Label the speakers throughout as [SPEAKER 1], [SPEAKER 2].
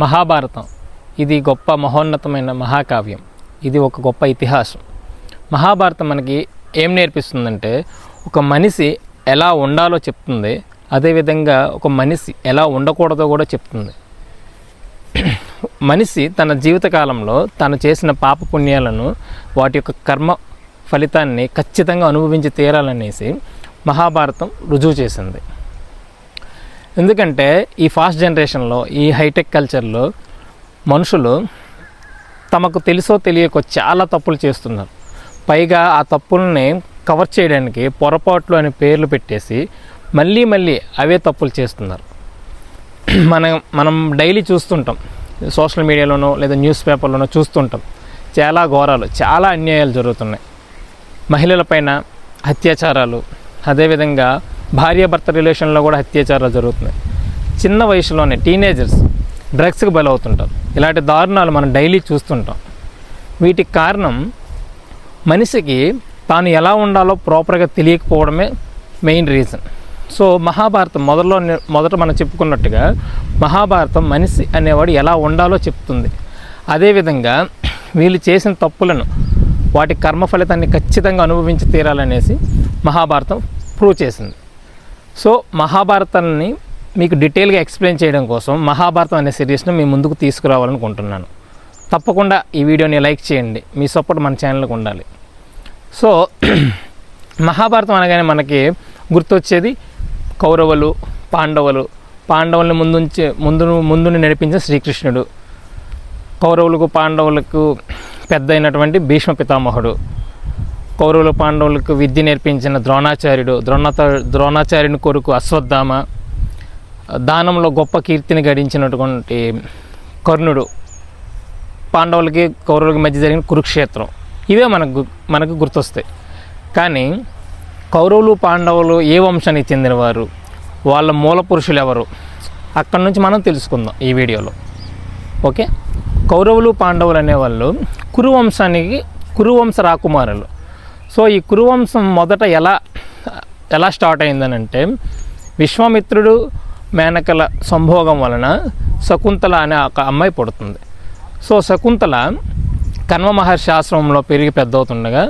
[SPEAKER 1] మహాభారతం. ఇది గొప్ప మహోన్నతమైన మహాకావ్యం. ఇది ఒక గొప్ప ఇతిహాసం. మహాభారతం మనకి ఏం నేర్పిస్తుందంటే ఒక మనిషి ఎలా ఉండాలో చెప్తుంది. అదేవిధంగా ఒక మనిషి ఎలా ఉండకూడదో కూడా చెప్తుంది. మనిషి తన జీవితకాలంలో తను చేసిన పాప పుణ్యాలను వాటి యొక్క కర్మ ఫలితాన్ని ఖచ్చితంగా అనుభవించి తీరాలనేసి మహాభారతం రుజువు చేసింది. ఎందుకంటే ఈ ఫాస్ట్ జనరేషన్లో ఈ హైటెక్ కల్చర్లో మనుషులు తమకు తెలుసో తెలియకో చాలా తప్పులు చేస్తున్నారు. పైగా ఆ తప్పుల్ని కవర్ చేయడానికి పొరపాట్లు అనే పేర్లు పెట్టేసి మళ్ళీ మళ్ళీ అవే తప్పులు చేస్తున్నారు. మనం మనం డైలీ చూస్తుంటాం. సోషల్ మీడియాలోనో లేదా న్యూస్ పేపర్లోనో చూస్తుంటాం. చాలా ఘోరాలు చాలా అన్యాయాలు జరుగుతున్నాయి. మహిళలపైన అత్యాచారాలు అదేవిధంగా భార్యాభర్త రిలేషన్లో కూడా అత్యాచారాలు జరుగుతున్నాయి. చిన్న వయసులోనే టీనేజర్స్ డ్రగ్స్కి బలవుతుంటారు. ఇలాంటి దారుణాలు మనం డైలీ చూస్తుంటాం. వీటికి కారణం మనిషికి తాను ఎలా ఉండాలో ప్రాపర్గా తెలియకపోవడమే మెయిన్ రీజన్ సో మహాభారతం మొదట్లో మొదట మనం చెప్పుకున్నట్టుగా మహాభారతం మనిషి అనేవాడు ఎలా ఉండాలో చెప్తుంది. అదేవిధంగా వీళ్ళు చేసిన తప్పులను వాటి కర్మ ఫలితాన్ని ఖచ్చితంగా అనుభవించి తీరాలనేసి మహాభారతం ప్రూవ్ చేసింది. సో మహాభారతాన్ని మీకు డీటెయిల్గా ఎక్స్ప్లెయిన్ చేయడం కోసం మహాభారతం అనే సిరీస్ను మీ ముందుకు తీసుకురావాలనుకుంటున్నాను. తప్పకుండా ఈ వీడియోని లైక్ చేయండి. మీ సపోర్ట్ మన ఛానల్కి ఉండాలి. సో మహాభారతం అనగానే మనకి గుర్తొచ్చేది కౌరవులు పాండవులు. పాండవులను ముందుంచి ముందు ముందుని నడిపించిన శ్రీకృష్ణుడు. కౌరవులకు పాండవులకు పెద్ద అయినటువంటి భీష్మ పితామహుడు. కౌరవుల పాండవులకు విద్య నేర్పించిన ద్రోణాచార్యుడు ద్రోణాత ద్రోణాచార్యుని కొడుకు అశ్వత్థామ దానంలో గొప్ప కీర్తిని గడించినటువంటి కర్ణుడు. పాండవులకి కౌరవులకి మధ్య జరిగిన కురుక్షేత్రం. ఇవే మనకు మనకు గుర్తొస్తాయి. కానీ కౌరవులు పాండవులు ఏ వంశానికి చెందినవారు? వాళ్ళ మూల పురుషులు ఎవరు? అక్కడి నుంచి మనం తెలుసుకుందాం ఈ వీడియోలో. ఓకే? కౌరవులు పాండవులు అనేవాళ్ళు కురువంశానికి కురువంశ రాకుమారులు. సో ఈ కురువంశం మొదట ఎలా ఎలా స్టార్ట్ అయిందనంటే విశ్వామిత్రుడు మేనకల సంభోగం వలన శకుంతల అనే ఒక అమ్మాయి పుడుతుంది. సో శకుంతల కన్వ మహర్షి ఆశ్రమంలో పెరిగి పెద్దవుతుండగా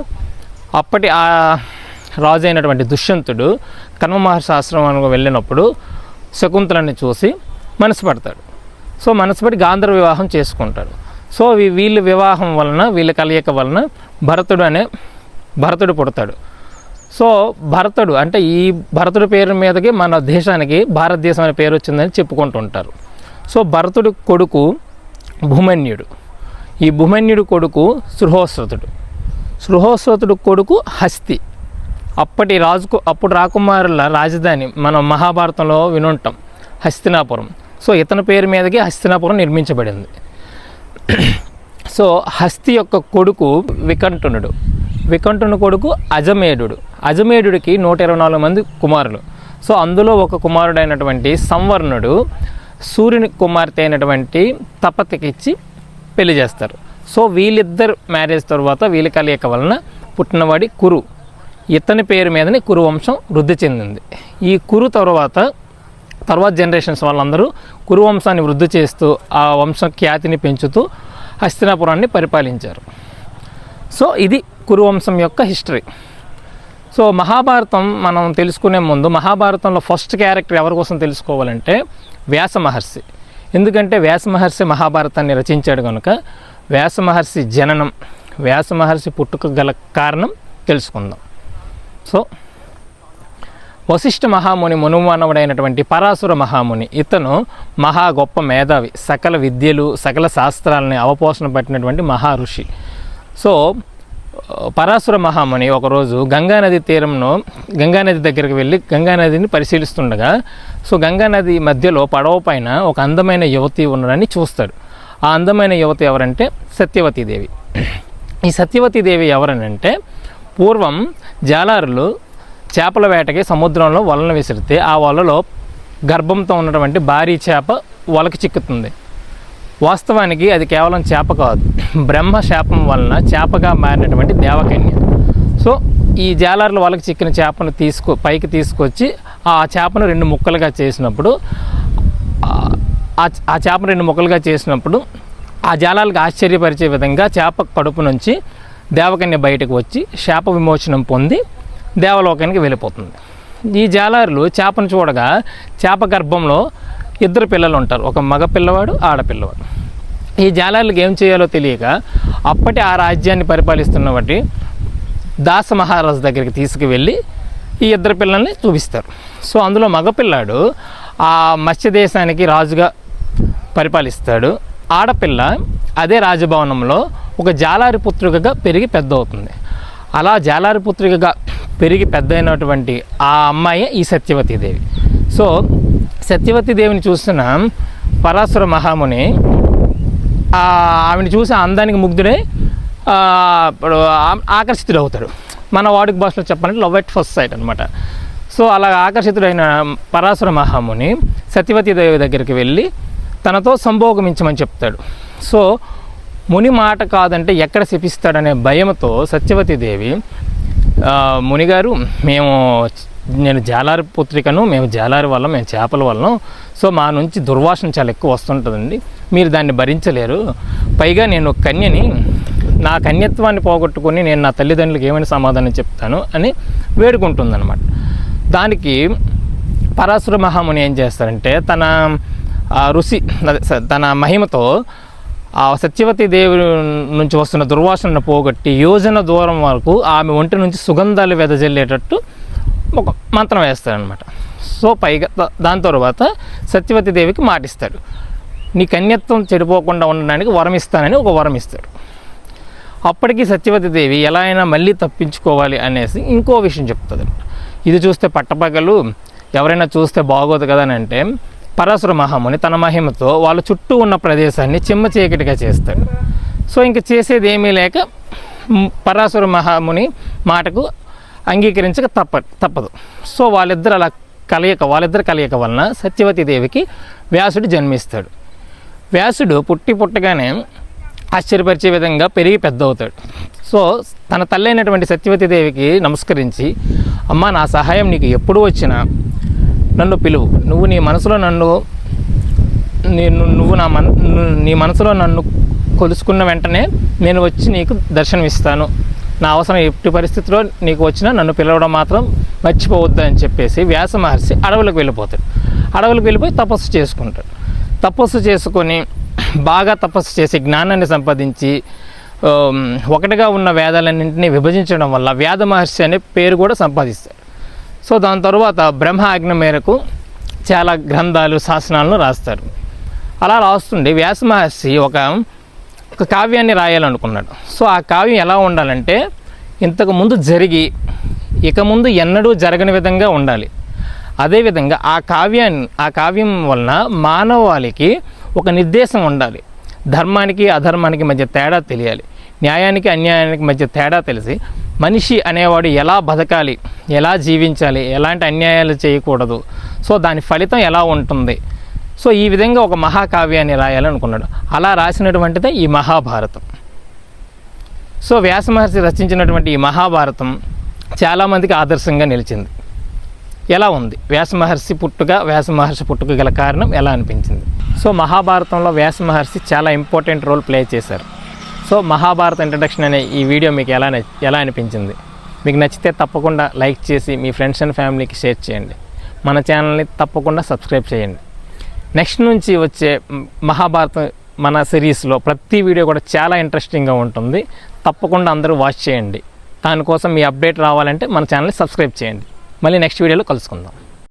[SPEAKER 1] అప్పటి ఆ రాజు అయినటువంటి దుష్యంతుడు కన్వ మహర్షి ఆశ్రమానికి వెళ్ళినప్పుడు శకుంతలని చూసి మనసు పడతాడు సో మనసు పడి గాంధర్వ వివాహం చేసుకుంటాడు. సో వీళ్ళ వివాహం వలన వీళ్ళ కలయిక వలన భరతుడు అనే భరతుడు పుడతాడు. సో భరతుడు అంటే ఈ భరతుడి పేరు మీదకి మన దేశానికి భారతదేశం అనే పేరు వచ్చిందని చెప్పుకుంటుంటారు. సో భరతుడి కొడుకు భూమన్యుడు. ఈ భూమన్యుడు కొడుకు సృహోశ్రతుడు. సృహోశ్రతుడు కొడుకు హస్తి. అప్పటి రాజుకు అప్పుడు రాకుమారుల రాజధాని మనం మహాభారతంలో వినుంటాం హస్తినాపురం. సో ఇతని పేరు మీదకి హస్తినాపురం నిర్మించబడింది. సో హస్తి యొక్క కొడుకు వికంఠనుడు వికంఠుని కొడుకు అజమేయుడు. అజమేయుడికి నూట ఇరవై నాలుగు మంది కుమారులు. సో అందులో ఒక కుమారుడైనటువంటి సంవర్ణుడు సూర్యుని కుమార్తె అయినటువంటి తపతికిచ్చి పెళ్ళి చేస్తారు. సో వీళ్ళిద్దరు మ్యారేజ్ తర్వాత వీళ్ళ కలయిక వలన పుట్టినవాడి కురు. ఇతని పేరు మీదనే కురు వంశం వృద్ధి చెందింది. ఈ కురు తర్వాత తర్వాత జనరేషన్స్ వాళ్ళందరూ కురు వంశాన్ని వృద్ధి చేస్తూ ఆ వంశం ఖ్యాతిని పెంచుతూ హస్తినాపురాన్ని పరిపాలించారు. సో ఇది కురువంశం యొక్క హిస్టరీ. సో మహాభారతం మనం తెలుసుకునే ముందు మహాభారతంలో ఫస్ట్ క్యారెక్టర్ ఎవరి కోసం తెలుసుకోవాలంటే వ్యాస మహర్షి. ఎందుకంటే వ్యాస మహర్షి మహాభారతాన్ని రచించాడు కనుక వ్యాస మహర్షి జననం వ్యాస మహర్షి పుట్టుక గల కారణం తెలుసుకుందాం. సో వశిష్ఠ మహాముని మునుమానవుడైనటువంటి పరాశుర మహాముని ఇతను మహా గొప్ప మేధావి సకల విద్యలు సకల శాస్త్రాలని అవపోషణ పట్టినటువంటి మహా ఋషి. సో పరాశుర మహాముని ఒకరోజు గంగానది తీరంలో గంగానది దగ్గరికి వెళ్ళి గంగానదిని పరిశీలిస్తుండగా సో గంగానది మధ్యలో పడవ పైన ఒక అందమైన యువతి ఉండడాన్ని చూస్తాడు. ఆ అందమైన యువతి ఎవరంటే సత్యవతీదేవి ఈ సత్యవతీదేవి ఎవరనంటే పూర్వం జాలారులు చేపల వేటకి సముద్రంలో వలన విసిరితే ఆ వలలో గర్భంతో ఉన్నటువంటి భారీ చేప వలకి చిక్కుతుంది. వాస్తవానికి అది కేవలం చేప కాదు. బ్రహ్మ శాపం వలన చేపగా మారినటువంటి దేవకన్య. సో ఈ జాలర్లు వాళ్ళకి చిక్కిన చేపను తీసుకు పైకి తీసుకొచ్చి ఆ చేపను రెండు ముక్కలుగా చేసినప్పుడు ఆ- ఆ చేపను రెండు ముక్కలుగా చేసినప్పుడు ఆ జాలాలకు ఆశ్చర్యపరిచే విధంగా చేప కడుపు నుంచి దేవకన్య బయటకు వచ్చి శాప విమోచనం పొంది దేవలోకానికి వెళ్ళిపోతుంది. ఈ జాలారులు చేపను చూడగా చేప గర్భంలో ఇద్దరు పిల్లలు ఉంటారు. ఒక మగ పిల్లవాడు ఆడపిల్లవాడు. ఈ జాలార్లకు ఏం చేయాలో తెలియక అప్పటి ఆ రాజ్యాన్ని పరిపాలిస్తున్న వాటి దాస మహారాజు దగ్గరికి తీసుకువెళ్ళి ఈ ఇద్దరు పిల్లల్ని చూపిస్తారు. సో అందులో మగపిల్లాడు ఆ మత్స్య దేశానికి రాజుగా పరిపాలిస్తాడు. ఆడపిల్ల అదే రాజభవనంలో ఒక జాలారి పుత్రికగా పెరిగి పెద్ద అవుతుంది అలా జాలారి పుత్రికగా పెరిగి పెద్ద అయినటువంటి ఆ అమ్మాయి ఈ సత్యవతీదేవి సో సత్యవతి దేవిని చూస్తున్నాం పరాశుర మహాముని ఆమెను చూసి అందానికి ముగ్ధుడై ఇప్పుడు ఆకర్షితుడు అవుతాడు మన వాడుక భాషలో చెప్పాలంటే లవ్ ఎట్ ఫస్ట్ సైట్ అనమాట సో అలా ఆకర్షితుడైన పరాశుర మహాముని సత్యవతి దేవి దగ్గరికి వెళ్ళి తనతో సంభోగమించమని చెప్తాడు. సో ముని మాట కాదంటే ఎక్కడ శపిస్తాడనే భయంతో సత్యవతి దేవి మునిగారు మేము నేను జాలారి పుత్రికను మేము జాలారి వల్ల మేము చేపల వల్ల సో మా నుంచి దుర్వాసన చాలా ఎక్కువ వస్తుంటుందండి. మీరు దాన్ని భరించలేరు. పైగా నేను ఒక కన్యని నా కన్యత్వాన్ని పోగొట్టుకుని నేను నా తల్లిదండ్రులకు ఏమైనా సమాధానం చెప్తాను అని వేడుకుంటుందన్నమాట. దానికి పరాశుర మహాముని ఏం చేస్తారంటే తన ఋషి స- తన మహిమతో ఆ సత్యవతి దేవి నుంచి వస్తున్న దుర్వాసనను పోగొట్టి యోజన దూరం వరకు ఆమె ఒంటి నుంచి సుగంధాలు వెదజల్లేటట్టు ఒక మంత్రం వేస్తాడనమాట సో పైగా దాని తర్వాత సత్యవతి దేవికి మాటిస్తాడు. నీ కన్యత్వం చెడిపోకుండా ఉండడానికి వరం ఇస్తానని ఒక వరం ఇస్తాడు. అప్పటికి సత్యవతి దేవి ఎలా అయినా మళ్ళీ తప్పించుకోవాలి అనేసి ఇంకో విషయం చెప్తుంది ఇది చూస్తే పట్టపగలు ఎవరైనా చూస్తే బాగోదు కదా అని అంటే పరాశుర మహాముని తన మహిమతో వాళ్ళ చుట్టూ ఉన్న ప్రదేశాన్ని చిమ్మ చీకటిగా చేస్తాడు. సో ఇంక చేసేది ఏమీ లేక పరాశుర మహాముని మాటకు అంగీకరించక తప్ప తప్పదు. సో వాళ్ళిద్దరు అలా కలయిక వాళ్ళిద్దరు కలయిక వలన సత్యవతి దేవికి వ్యాసుడు జన్మిస్తాడు. వ్యాసుడు పుట్టి పుట్టగానే ఆశ్చర్యపరిచే విధంగా పెరిగి పెద్ద అవుతాడు సో తన తల్లి అయినటువంటి సత్యవతి దేవికి నమస్కరించి అమ్మ నా సహాయం నీకు ఎప్పుడు వచ్చినా నన్ను పిలువు. నువ్వు నీ మనసులో నన్ను నేను నువ్వు నా మన నీ మనసులో నన్ను కొలుసుకున్న వెంటనే నేను వచ్చి నీకు దర్శనం ఇస్తాను నా అవసరం ఎట్టి పరిస్థితిలో నీకు వచ్చినా నన్ను పిలవడం మాత్రం మర్చిపోవద్దు అని చెప్పేసి వ్యాస మహర్షి అడవులకు వెళ్ళిపోతాడు. అడవులకు వెళ్ళిపోయి తపస్సు చేసుకుంటాడు. తపస్సు చేసుకొని బాగా తపస్సు చేసి జ్ఞానాన్ని సంపాదించి ఒకటిగా ఉన్న వేదాలన్నింటినీ విభజించడం వల్ల వ్యాధ మహర్షి అనే పేరు కూడా సంపాదిస్తాడు. సో దాని తర్వాత బ్రహ్మ ఆజ్ఞ మేరకు చాలా గ్రంథాలు శాసనాలను రాస్తారు అలా రాస్తుండే వ్యాస మహర్షి ఒక ఒక కావ్యాన్ని రాయాలనుకున్నాడు. సో ఆ కావ్యం ఎలా ఉండాలంటే ఇంతకు ముందు జరిగి ఇక ముందు ఎన్నడూ జరగని విధంగా ఉండాలి. అదేవిధంగా ఆ కావ్యాన్ని ఆ కావ్యం వలన మానవాళికి ఒక నిర్దేశం ఉండాలి. ధర్మానికి అధర్మానికి మధ్య తేడా తెలియాలి. న్యాయానికి అన్యాయానికి మధ్య తేడా తెలిసి మనిషి అనేవాడు ఎలా బతకాలి ఎలా జీవించాలి ఎలాంటి అన్యాయాలు చేయకూడదు. సో దాని ఫలితం ఎలా ఉంటుంది? సో ఈ విధంగా ఒక మహాకావ్యాన్ని రాయాలనుకున్నాడు. అలా రాసినటువంటిదే ఈ మహాభారతం. సో వ్యాసమహర్షి రచించినటువంటి ఈ మహాభారతం చాలామందికి ఆదర్శంగా నిలిచింది. ఎలా ఉంది? వ్యాస మహర్షి పుట్టుక వ్యాసమహర్షి పుట్టుక గల కారణం ఎలా అనిపించింది? సో మహాభారతంలో వ్యాస మహర్షి చాలా ఇంపార్టెంట్ రోల్ ప్లే చేశారు. సో మహాభారత ఇంట్రడక్షన్ అనే ఈ వీడియో మీకు ఎలా ఎలా అనిపించింది? మీకు నచ్చితే తప్పకుండా లైక్ చేసి మీ ఫ్రెండ్స్ అండ్ ఫ్యామిలీకి షేర్ చేయండి. మన ఛానల్ని తప్పకుండా సబ్స్క్రైబ్ చేయండి. నెక్స్ట్ నుంచి వచ్చే మహాభారతం మన సిరీస్లో ప్రతి వీడియో కూడా చాలా ఇంట్రెస్టింగ్గా ఉంటుంది. తప్పకుండా అందరూ వాచ్ చేయండి. దానికోసం మీ అప్డేట్ రావాలంటే మన ఛానల్ని సబ్స్క్రైబ్ చేయండి. మళ్ళీ నెక్స్ట్ వీడియోలో కలుసుకుందాం.